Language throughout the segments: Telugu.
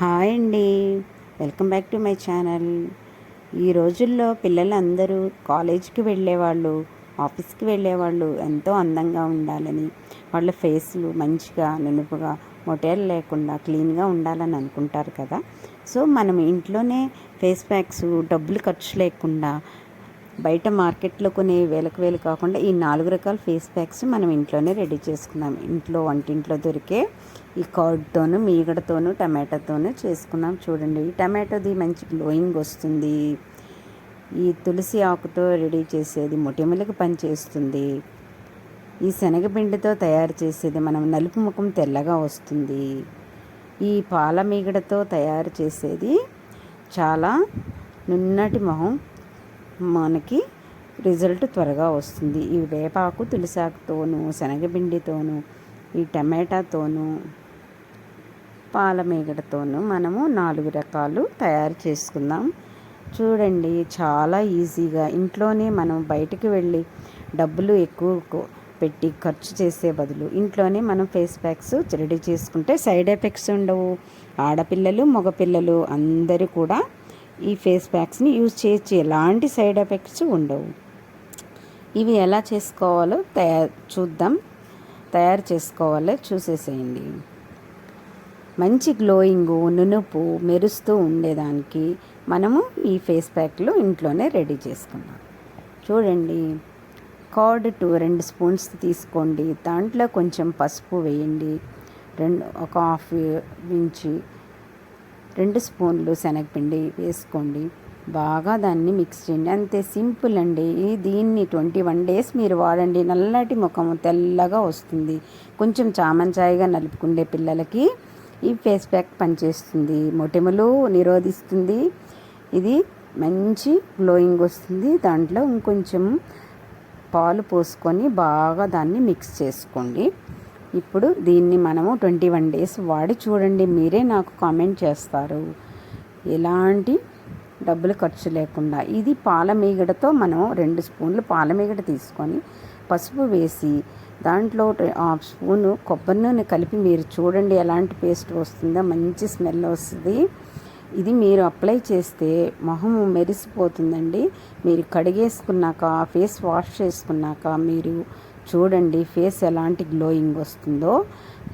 హాయ్ అండి. Welcome back to my channel. ఈ రోజుల్లో పిల్లలందరూ కాలేజీకి వెళ్ళేవాళ్ళు ఆఫీస్కి వెళ్ళేవాళ్ళు ఎంతో అందంగా ఉండాలని వాళ్ళ ఫేస్లు మంచిగా నునుపుగా మొటేలు లేకుండా క్లీన్గా ఉండాలని అనుకుంటారు కదా. సో మనం ఇంట్లోనే ఫేస్ ప్యాక్స్ డబ్బులు ఖర్చు లేకుండా బయట మార్కెట్లో కొనే వేలకు వేలు కాకుండా ఈ నాలుగు రకాల ఫేస్ ప్యాక్స్ మనం ఇంట్లోనే రెడీ చేసుకున్నాం ఇంట్లో వంటింట్లో దొరికే ఈ కార్డ్తోను మీగడతోను టమాటోతోను చేసుకున్నాం చూడండి ఈ టమాటోది మంచి గ్లోయింగ్ వస్తుంది. ఈ తులసి ఆకుతో రెడీ చేసేది మొటిమలకు పనిచేస్తుంది ఈ శనగపిండితో తయారు చేసేది మనం నలుపు ముఖం తెల్లగా వస్తుంది. ఈ పాల మీగడతో తయారు చేసేది చాలా నున్నటి మొహం మనకి రిజల్ట్ త్వరగా వస్తుంది. ఈ వేపాకు తులసాకుతోనూ శనగపిండితోనూ ఈ టమాటాతోనూ పాలమేగడతోనూ మనము నాలుగు రకాలు తయారు చేసుకుందాం. చూడండి చాలా ఈజీగా. ఇంట్లోనే మనం బయటికి వెళ్ళి డబ్బులు ఎక్కువ పెట్టి ఖర్చు చేసే బదులు ఇంట్లోనే మనం ఫేస్ ప్యాక్స్ రెడీ చేసుకుంటే సైడ్ ఎఫెక్ట్స్ ఉండవు. ఆడపిల్లలు మగపిల్లలు అందరూ కూడా ఈ ఫేస్ ప్యాక్స్ని యూజ్ చేయొచ్చు. ఎలాంటి సైడ్ ఎఫెక్ట్స్ ఉండవు. ఇవి ఎలా చేసుకోవాలో తయారు చూద్దాం. తయారు చేసుకోవాలో చూసేసేయండి. మంచి గ్లోయింగ్ నునుపు మెరుస్తూ ఉండేదానికి మనము ఈ ఫేస్ ప్యాక్లు ఇంట్లోనే రెడీ చేసుకున్నాం. చూడండి. కర్డ్ టూ రెండు స్పూన్స్ తీసుకోండి. దాంట్లో కొంచెం పసుపు వేయండి. రెండు ఒక హాఫ్ ఇంచి రెండు స్పూన్లు శనగపిండి వేసుకోండి. బాగా దాన్ని మిక్స్ చేయండి. అంతే సింపుల్ అండి. దీన్ని ట్వంటీ వన్ డేస్ మీరు వాడండి. నల్లటి ముఖం తెల్లగా వస్తుంది. కొంచెం చామంచాయిగా నలుపుకుండే పిల్లలకి ఈ ఫేస్ ప్యాక్ పనిచేస్తుంది. మొటిమలు నిరోధిస్తుంది. ఇది మంచి గ్లోయింగ్ వస్తుంది. దాంట్లో ఇంకొంచెం పాలు పోసుకొని బాగా దాన్ని మిక్స్ చేసుకోండి. ఇప్పుడు దీన్ని మనము ట్వంటీ వన్ డేస్ వాడి చూడండి మీరే నాకు కామెంట్ చేస్తారు. ఎలాంటి డబ్బులు ఖర్చు లేకుండా. ఇది పాల మీగడతో మనం రెండు స్పూన్లు పాల మీగడ తీసుకొని పసుపు వేసి దాంట్లో హాఫ్ స్పూను కొబ్బరి నూనె కలిపి మీరు చూడండి ఎలాంటి పేస్ట్ వస్తుందో మంచి స్మెల్ వస్తుంది. ఇది మీరు అప్లై చేస్తే మొహం మెరిసిపోతుందండి. మీరు కడిగేసుకున్నాక ఫేస్ వాష్ చేసుకున్నాక మీరు చూడండి ఫేస్ ఎలాంటి గ్లోయింగ్ వస్తుందో.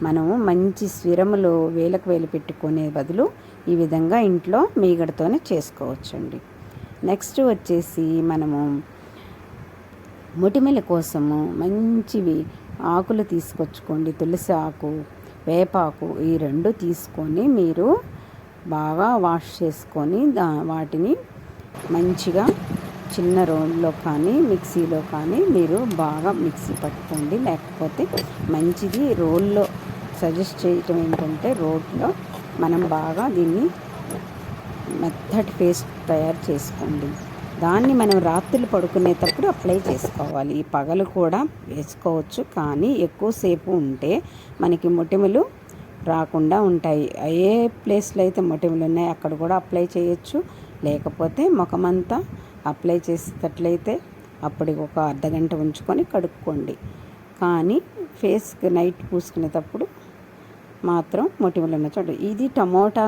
మనము మంచి స్విరములు వేలకు వేలు పెట్టుకునే బదులు ఈ విధంగా ఇంట్లో మీగడతోనే చేసుకోవచ్చండి. నెక్స్ట్ వచ్చేసి మనము మొటిమెల కోసము మంచివి ఆకులు తీసుకొచ్చుకోండి. తులసి ఆకు వేపాకు ఈ రెండు తీసుకొని మీరు బాగా వాష్ చేసుకొని దా వాటిని మంచిగా చిన్న రోల్లో కానీ మిక్సీలో కానీ మీరు బాగా మిక్సీ పట్టుకోండి. లేకపోతే మంచిది రోల్లో సజెస్ట్ చేయటం ఏంటంటే రోట్లో మనం బాగా దీన్ని మెత్తటి పేస్ట్ తయారు చేసుకోండి. దాన్ని మనం రాత్రులు పడుకునేటప్పుడు అప్లై చేసుకోవాలి. ఈ పగలు కూడా వేసుకోవచ్చు. కానీ ఎక్కువసేపు ఉంటే మనకి మొటిమలు రాకుండా ఉంటాయి. ఏ ప్లేస్లో అయితే మొటిమలు ఉన్నాయి. అక్కడ కూడా అప్లై చేయొచ్చు. లేకపోతే ముఖమంతా అప్లై చేసేటట్లయితే అప్పటికి ఒక అర్ధగంట ఉంచుకొని కడుక్కోండి. కానీ ఫేస్కి నైట్ పూసుకునేటప్పుడు మాత్రం మొటిమలు ఉన్న చోట. ఇది టమోటా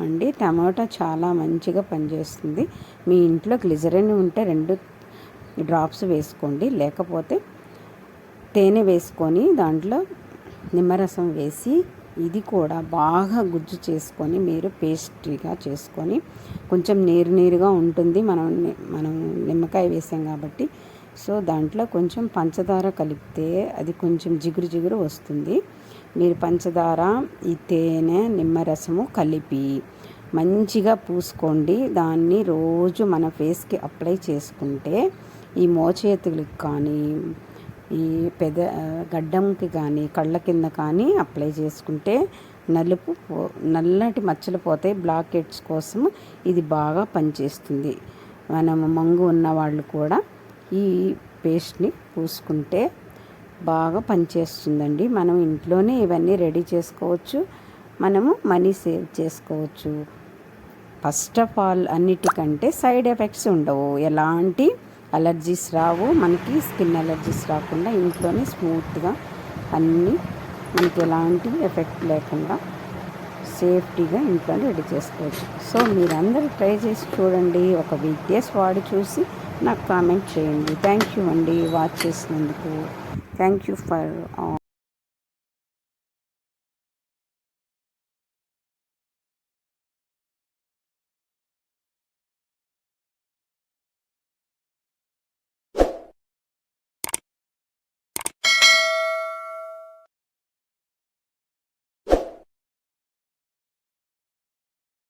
అండి. టమోటా చాలా మంచిగా పనిచేస్తుంది. మీ ఇంట్లో గ్లిజరిన్ ఉంటే రెండు డ్రాప్స్ వేసుకోండి. లేకపోతే తేనె వేసుకొని దాంట్లో నిమ్మరసం వేసి ఇది కూడా బాగా గుజ్జు చేసుకొని మీరు పేస్ట్రీగా చేసుకొని కొంచెం నీరు నీరుగా ఉంటుంది. మనం మనం నిమ్మకాయ వేసాం కాబట్టి. సో దాంట్లో కొంచెం పంచదార కలిపితే అది కొంచెం జిగురు జిగురు వస్తుంది. మీరు పంచదార ఈ తేనె నిమ్మరసము కలిపి మంచిగా పూసుకోండి. దాన్ని రోజు మన ఫేస్కి అప్లై చేసుకుంటే ఈ మోచేతులకు కానీ ఈ పెద గడ్డంకి కానీ కళ్ళ కింద కానీ అప్లై చేసుకుంటే నలుపు నల్లటి మచ్చలు పోతాయి. బ్లాక్ హెడ్స్ కోసం ఇది బాగా పనిచేస్తుంది. మనము మంగు ఉన్న వాళ్ళు కూడా ఈ పేస్ట్ని పూసుకుంటే బాగా పనిచేస్తుందండి. మనం ఇంట్లోనే ఇవన్నీ రెడీ చేసుకోవచ్చు. మనము మనీ సేవ్ చేసుకోవచ్చు. ఫస్ట్ ఆఫ్ ఆల్ అన్నిటికంటే సైడ్ ఎఫెక్ట్స్ ఉండవు. ఎలాంటి అలర్జీస్ రావు. మనకి స్కిన్ అలర్జీస్ రాకుండా ఇంట్లోనే స్మూత్గా అన్నీ మనకి ఎలాంటి ఎఫెక్ట్ లేకుండా సేఫ్టీగా ఇంట్లో రెడీ చేసుకోవచ్చు. సో మీరందరూ ట్రై చేసి చూడండి. ఒక వీక్ డేస్ వాడి చూసి నాకు కామెంట్ చేయండి. థ్యాంక్ యూ అండి వాచ్ చేసినందుకు. Thank you for